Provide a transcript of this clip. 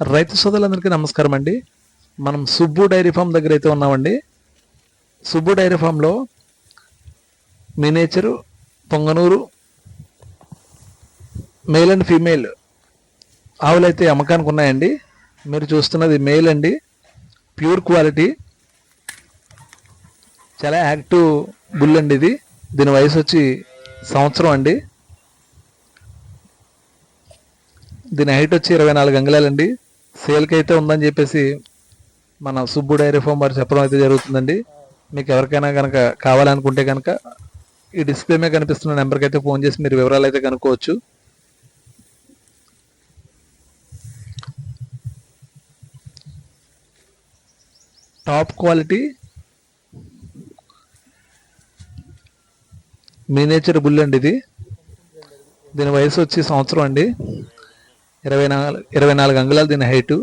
రైతు సోదరులందరికీ నమస్కారం అండి. మనం సుబ్బు డైరీ ఫామ్ దగ్గర అయితే ఉన్నామండి. సుబ్బు డైరీ ఫామ్లో miniature Punganur male and female ఆవులు అయితే అమ్మకానికి ఉన్నాయండి మీరు చూస్తున్నది మేల్ అండి. Pure quality. చాలా యాక్టివ్ బుల్ అండి ఇది. దీని వయసు వచ్చి సంవత్సరం అండి. దీని హైట్ వచ్చి ఇరవై నాలుగు అంగుళాలండి. సేల్కి అయితే ఉందని చెప్పేసి మన సుబ్బు డైరీ ఫామ్ వారు చెప్పడం అయితే జరుగుతుందండి. మీకు ఎవరికైనా కనుక కావాలనుకుంటే కనుక ఈ డిస్ప్లే మీద కనిపిస్తున్న నెంబర్కి అయితే ఫోన్ చేసి మీరు వివరాలు అయితే కనుక్కోవచ్చు. టాప్ క్వాలిటీ మినేచర్ బుల్ అండి ఇది. దీని వయసు వచ్చి సంవత్సరం అండి. ఇరవై నాలుగు ఇరవై నాలుగు అంగుళాలు దీని హైటు.